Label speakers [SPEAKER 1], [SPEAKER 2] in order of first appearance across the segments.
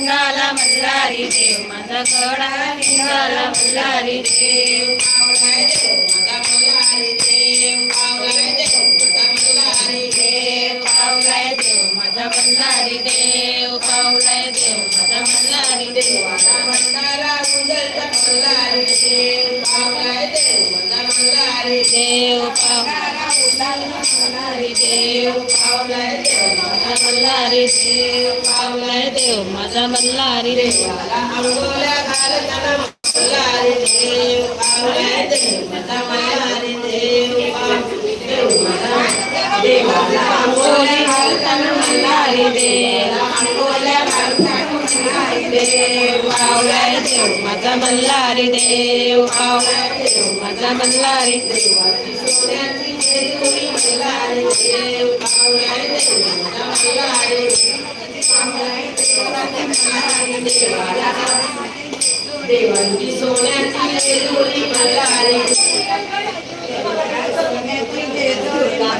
[SPEAKER 1] पावलाय देव मल्हारी देव माझा गडा लिंगाला मल्हारी देव पावलाय देव माझा मल्हारी देव देव माझा मल्हारी देव पावलाय देव माझा मल्हारी देव पावलाय देव माझा దేవ్ పావలారి దేవ్ మల్లమల్లారి దేవ్ పావలారి దేవ్ మల్లమల్లారి అంగోళ భారతన మల్లారి దేవ్ పావలారి దేవ్ మల్లమల్లారి దేవ్ దేవ్ మల్లమల్లారి దేవ్ అంగోళ భారతన మల్లారి దేవ్ అంగోళ భారతన देव पावलाय देव माझा मल्हारी देव देव माझा देवाला अंगोल्या घालताना मल्हारी देव अंगोल्या घालताना मल्हारी देव पावलाय देव माझा मल्हारी देव पावलाय देव माझा मल्हारी देवाची सोन्याची जेजुरी मल्हारी देव पावलाय देव माझा मल्हारी देवांची सोन्याची जेजुरी मल्हारी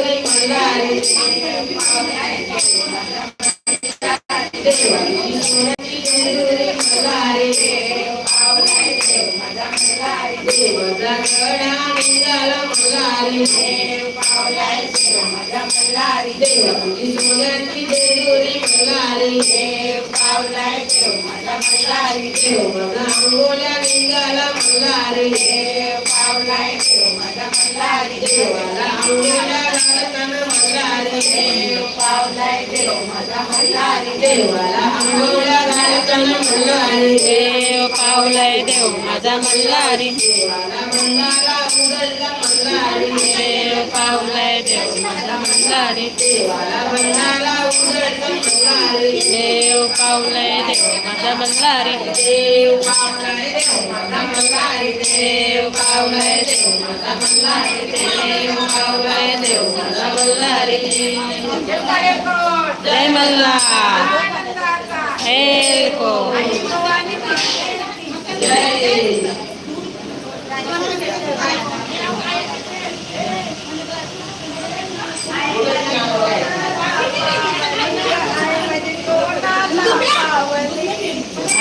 [SPEAKER 1] கருணை கொண்டாரு உணர்ச்சி கொண்டாரு Mala Jai Malla, Jai Malla, Jai Malla, Jai Malla, Jai Malla, Jai Malla, Jai Malla, Jai Malla, Jai Malla, Jai Malla, Jai Malla, Jai Malla, Jai Malla, Jai Malla, Jai Malla, Jai Malla,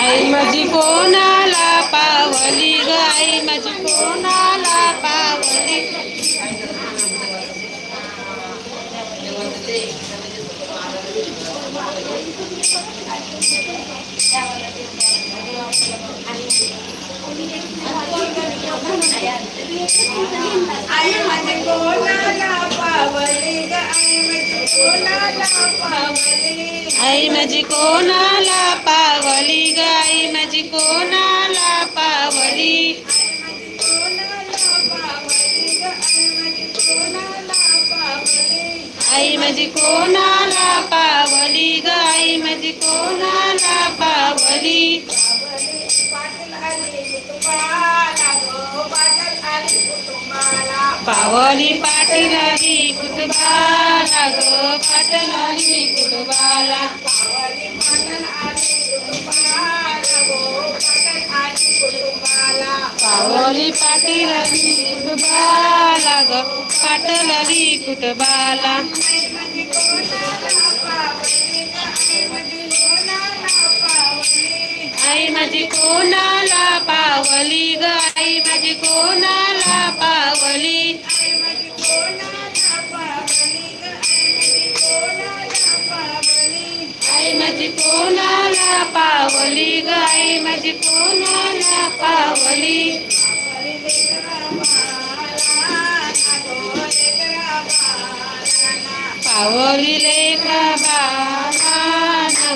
[SPEAKER 1] आई माझी कोणाला पावली ग? आई माझी कोणाला पावली?
[SPEAKER 2] आई माझे कोणाला पावली ग? आई माझे कोणाला पावली?
[SPEAKER 1] आई माझी कोणाला पावली ग? आई माझी कोणाला पावली? आई
[SPEAKER 2] माझी कोणाला पावली
[SPEAKER 1] ग. आई माझी कोणाला पावली
[SPEAKER 2] पाटील आली पावली पाटणारी कुटुंबाला ग पाटणारी कुटुंबाला
[SPEAKER 1] पावली पाटणारी कुटुंबाला ग पाटणारी कुटुंबाला आई माझी कोणा पावली ग आई माझी कोणाला पावली? आई माझी कोणाला पावली? ग आई माझी कोणाला पावली?
[SPEAKER 2] पावली लेकरा बाळांना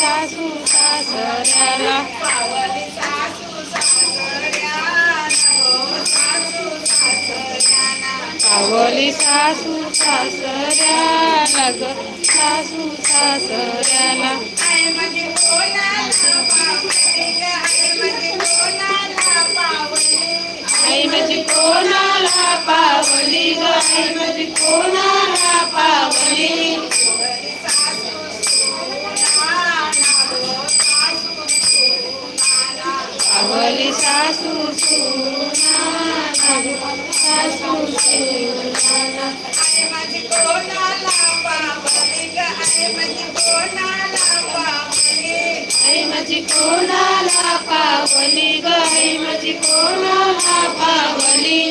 [SPEAKER 2] सासू सासऱ्याला पावली सासू सासऱ्याला ग सासू सासऱ्याला. आई माझी कोणाला पावली ग आई माझी कोणाला पावली? सावली सासू सासू माझी कोणाला बाबलिक आई माझी कोणाला बाबली आई माझी कोणाला पावली गाई माझी कोणाला पावली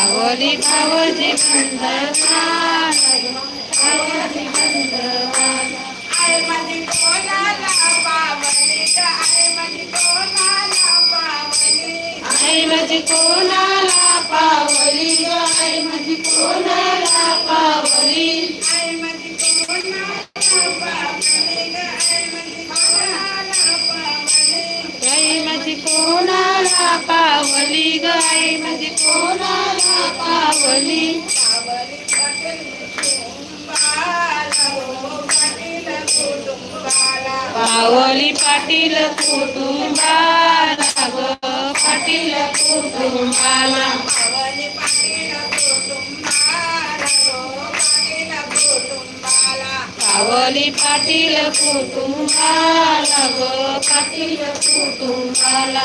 [SPEAKER 2] पावली पावली बंधवान पावली बंधवान आई माझी कोणाला पावली आई माझी कोणाला पावली आई माझी कोणाला पावली आई माझी कोणाला पावली आई माझी कोणाला पावली आई माझी कोणाला पावली आई माझी कोणाला पावली पावली गाय म्हणजे कोणाला पावली? पावली पाटील कुटुंबाला ग. पाटील कुटुंबाला. पावली पाटील कुटुंबाला पावली पाटील पाटील कुटुंबाला.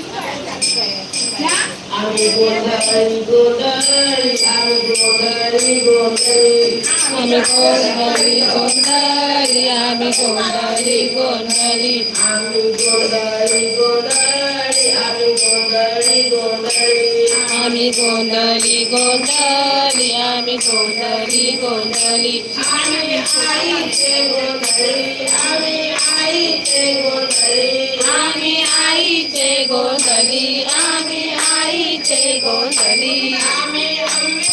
[SPEAKER 1] আমি গোদারি গোদারি আমি গোদারি গোদারি
[SPEAKER 2] আমি গোদারি গোদারি। आम्ही गोंधळी गोंधळी
[SPEAKER 1] आम्ही गोंधळी गोंधळी. आम्ही आईचे गोंधळी आम्ही आईचे गोंधळी.
[SPEAKER 2] आम्ही आईचे गोंधळी आम्ही आईचे गोंधळी.
[SPEAKER 1] आम्ही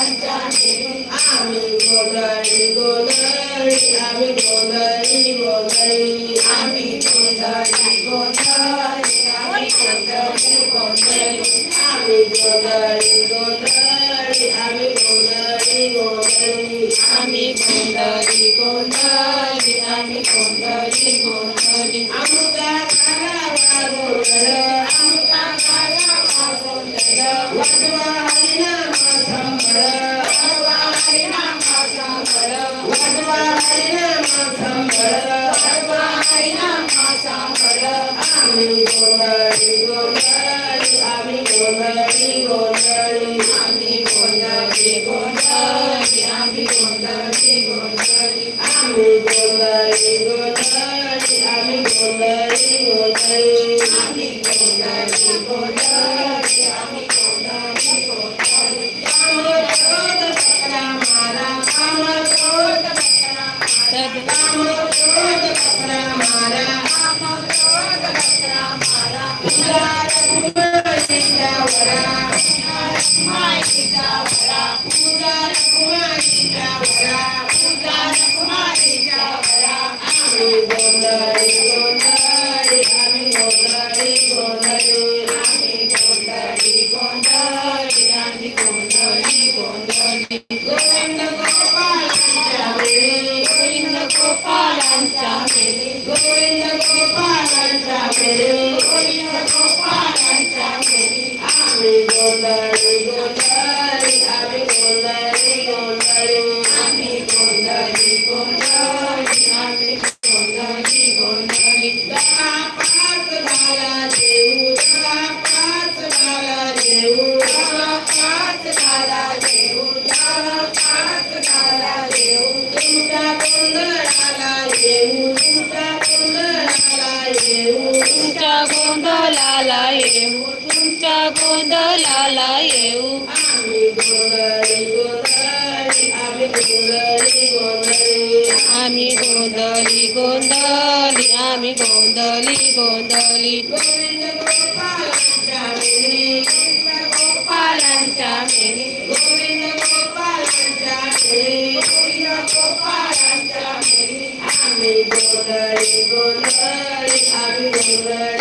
[SPEAKER 1] আমি গোলারি গোলারি আমি গোলারি গোলারি
[SPEAKER 2] আমি গোলারি গোলারি আমি গোলারি
[SPEAKER 1] গোলারি আমি গোলারি
[SPEAKER 2] গোলারি আমি কোথায়
[SPEAKER 1] আমি
[SPEAKER 2] কোথায় Govinda Gopalan Chavere
[SPEAKER 1] Govinda Gopalan
[SPEAKER 3] Amen.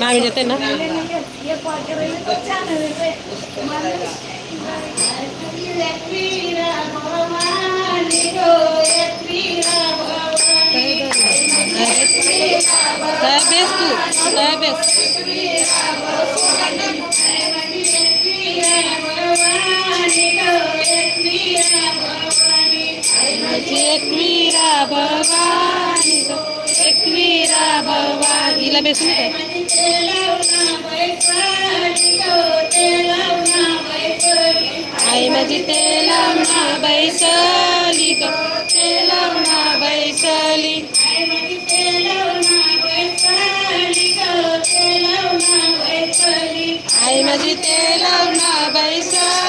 [SPEAKER 3] આવી જતે ના બેસ एकवीरा भवानी गो एकवीरा भवानी इला बेसने काय आई माझी तेला ना बैसली गो तेला ना बैसली आई माझी तेला ना बैसली गो तेला ना बैसली आई माझी
[SPEAKER 2] तेला
[SPEAKER 3] ना बैसली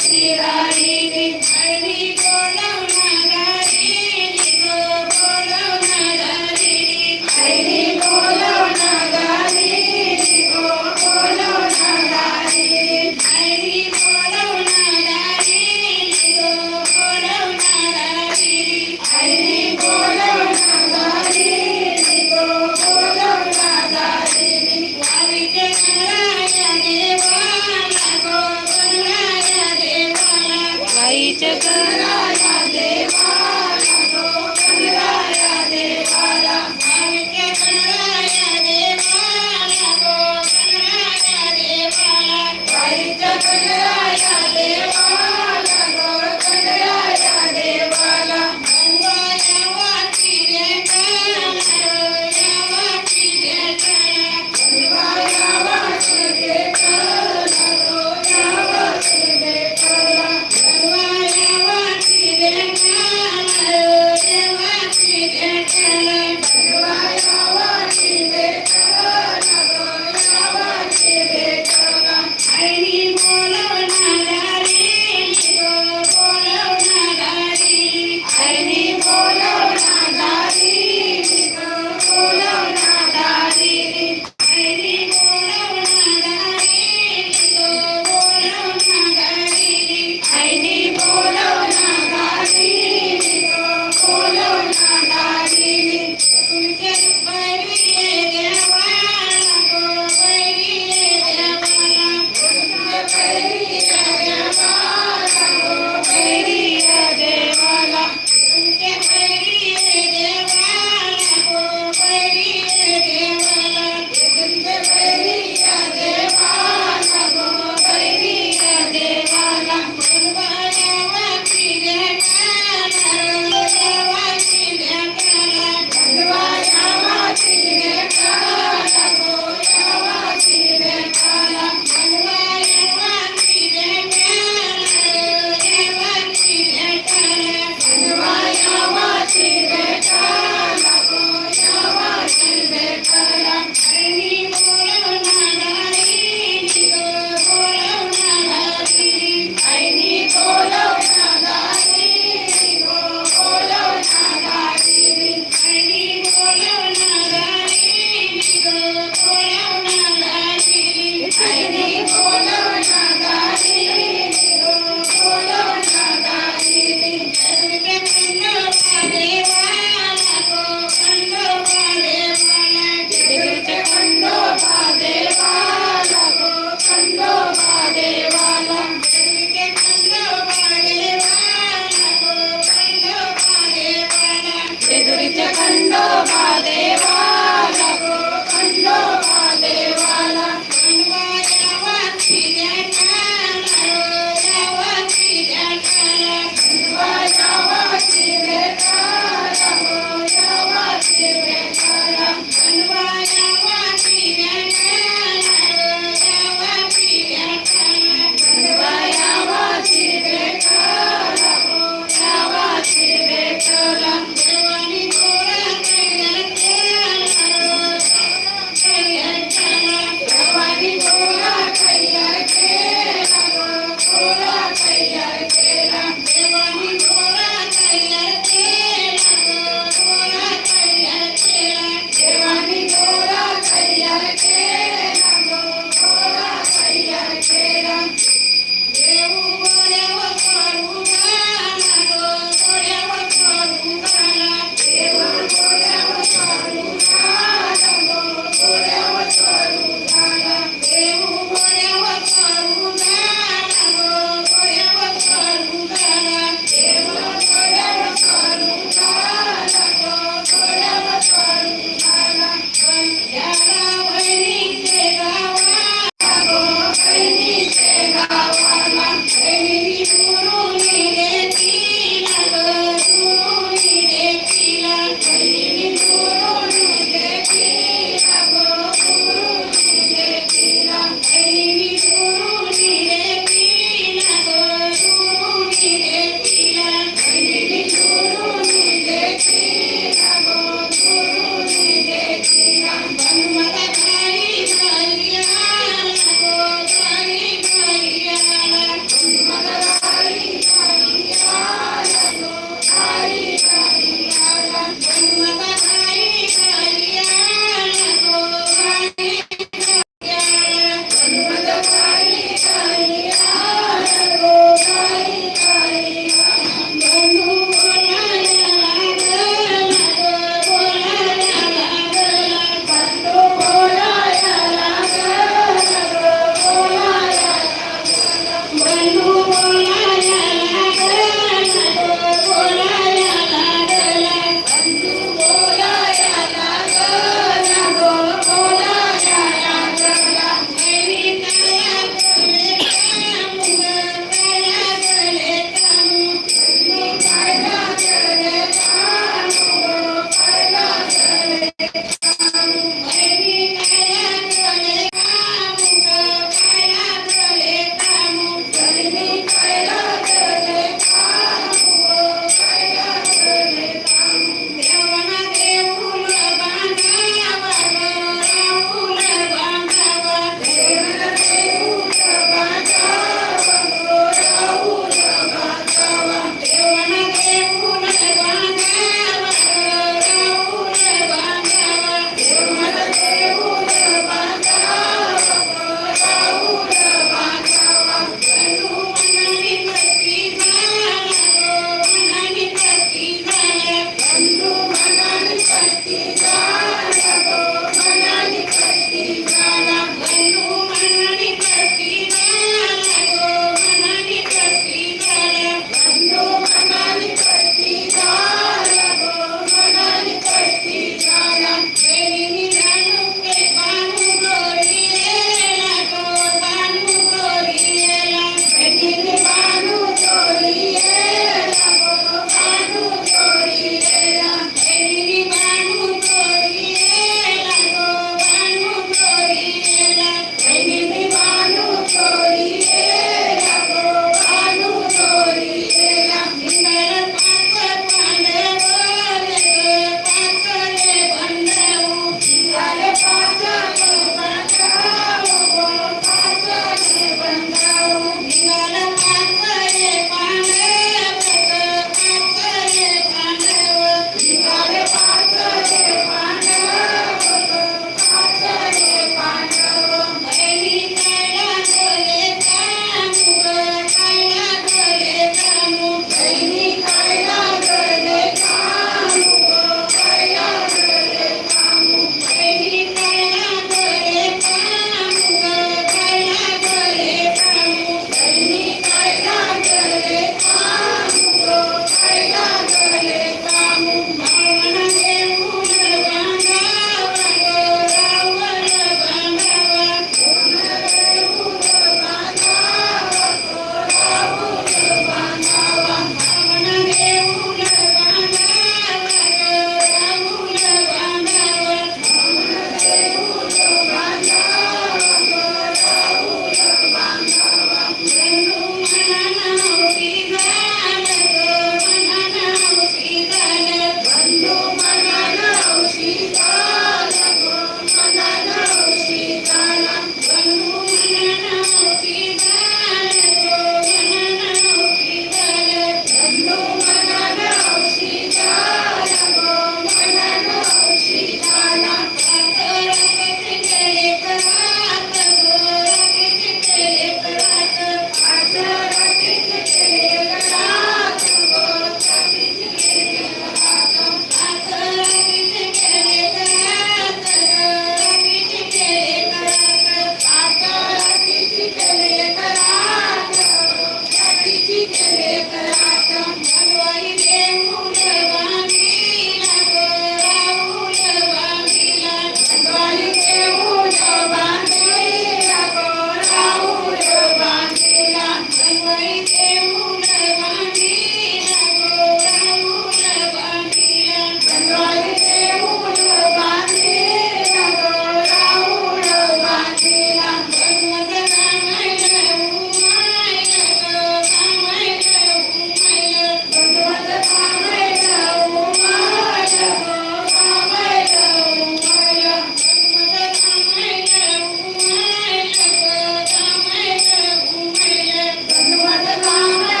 [SPEAKER 3] Thank you.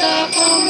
[SPEAKER 3] Mustafa